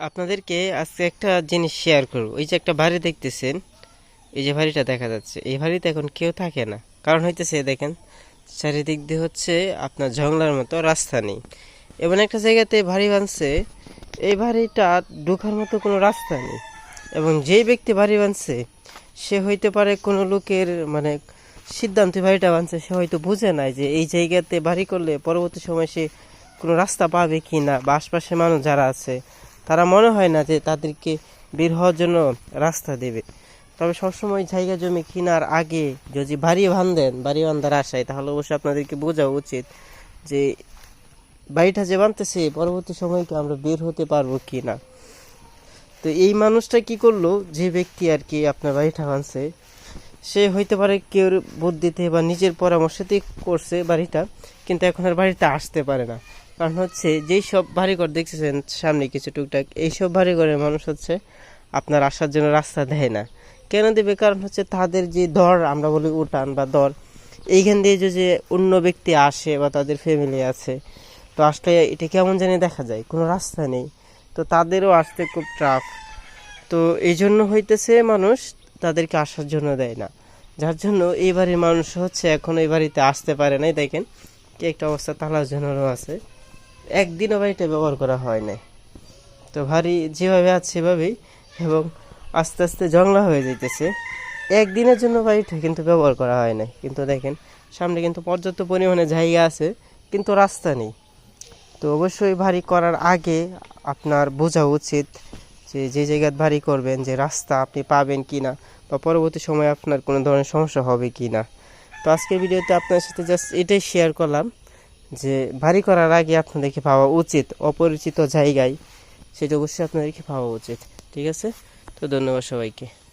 আপনাদেরকে আজকে একটা জিনিস শেয়ার করব। এই যে একটা বাড়ি দেখতেছেন, এই যে বাড়িটা দেখা যাচ্ছে, এই বাড়িতে এখন কেউ থাকে না। কারণ হইতেছে, দেখেন, চারিদিক দিয়ে হচ্ছে আপনার জঙ্গলার মতো রাস্তা নেই। এবং একটা জায়গাতে বাড়ি বানছে, এই বাড়িটা ঢোকার মতো কোনো রাস্তা নেই। এবং যেই ব্যক্তি বাড়ি বানছে, সে হইতে পারে কোনো লোকের মানে সিদ্ধান্ত বাড়িটা বানছে, সে হয়তো বুঝে নাই যে এই জায়গাতে বাড়ি করলে পরবর্তী সময় সে কোনো রাস্তা পাবে কি না বা আশপাশে মানুষ যারা আছে তারা মনে হয় না যে তাদেরকে বের হওয়ার জন্য রাস্তা দেবে। তবে সবসময় জায়গা জমি কেনার আগে যদি বাড়ি বান্ধেন বাড়ি বান্ধার আশায়, তাহলে অবশ্যই আপনাদেরকে বোঝা উচিত যে বাড়িটা যে বানতেছে পরবর্তী সময় কি আমরা বের হতে পারব কি না তো এই মানুষটা কি করল? যে ব্যক্তি আর কি আপনার বাড়িটা বানছে সে হইতে পারে কেউ বুদ্ধিতে বা নিজের পরামর্শতে করছে বাড়িটা, কিন্তু এখন আর বাড়িতে আসতে পারে না। কারণ হচ্ছে যেই সব বাড়িঘর দেখতেছেন সামনে কিছু টুকটাক এইসব বাড়িঘরের মানুষ হচ্ছে আপনার আসার জন্য রাস্তা দেয় না। কেন দেবে? কারণ হচ্ছে তাদের যে দর, আমরা বলি উঠান বা দর, এইখান দিয়ে যদি অন্য ব্যক্তি আসে বা তাদের ফ্যামিলি আছে, তো আসলে এটা কেমন জানি দেখা যায়, কোনো রাস্তা নেই। তো তাদেরও আসতে খুব ট্রাফ তো এই জন্য হইতেছে মানুষ তাদেরকে আসার জন্য দেয় না। যার জন্য এই বাড়ির মানুষ হচ্ছে এখন এই বাড়িতে আসতে পারে নাই। দেখেন কি একটা অবস্থা তালার জন্য আছে। একদিনও বাড়িটা ব্যবহার করা হয় নাই। তো ভারী যেভাবে আছে সেভাবেই এবং আস্তে আস্তে জংলা হয়ে যাইতেছে। একদিনের জন্য বাড়িটা কিন্তু ব্যবহার করা হয় নাই। কিন্তু দেখেন, সামনে কিন্তু পর্যাপ্ত পরিমাণে জায়গা আছে, কিন্তু রাস্তা নেই। তো অবশ্যই ভারী করার আগে আপনার বোঝা উচিত যে যে জায়গায় ভারী করবেন, যে রাস্তা আপনি পাবেন কি না বা পরবর্তী সময়ে আপনার কোনো ধরনের সমস্যা হবে কি না তো আজকের ভিডিওতে আপনার সাথে জাস্ট এটাই শেয়ার করলাম। যে ভারী করার আগে আপনাদেরকে পাওয়া উচিত, অপরিচিত জায়গায়, সেটা অবশ্যই আপনাদেরকে পাওয়া উচিত। ঠিক আছে? তো ধন্যবাদ সবাইকে।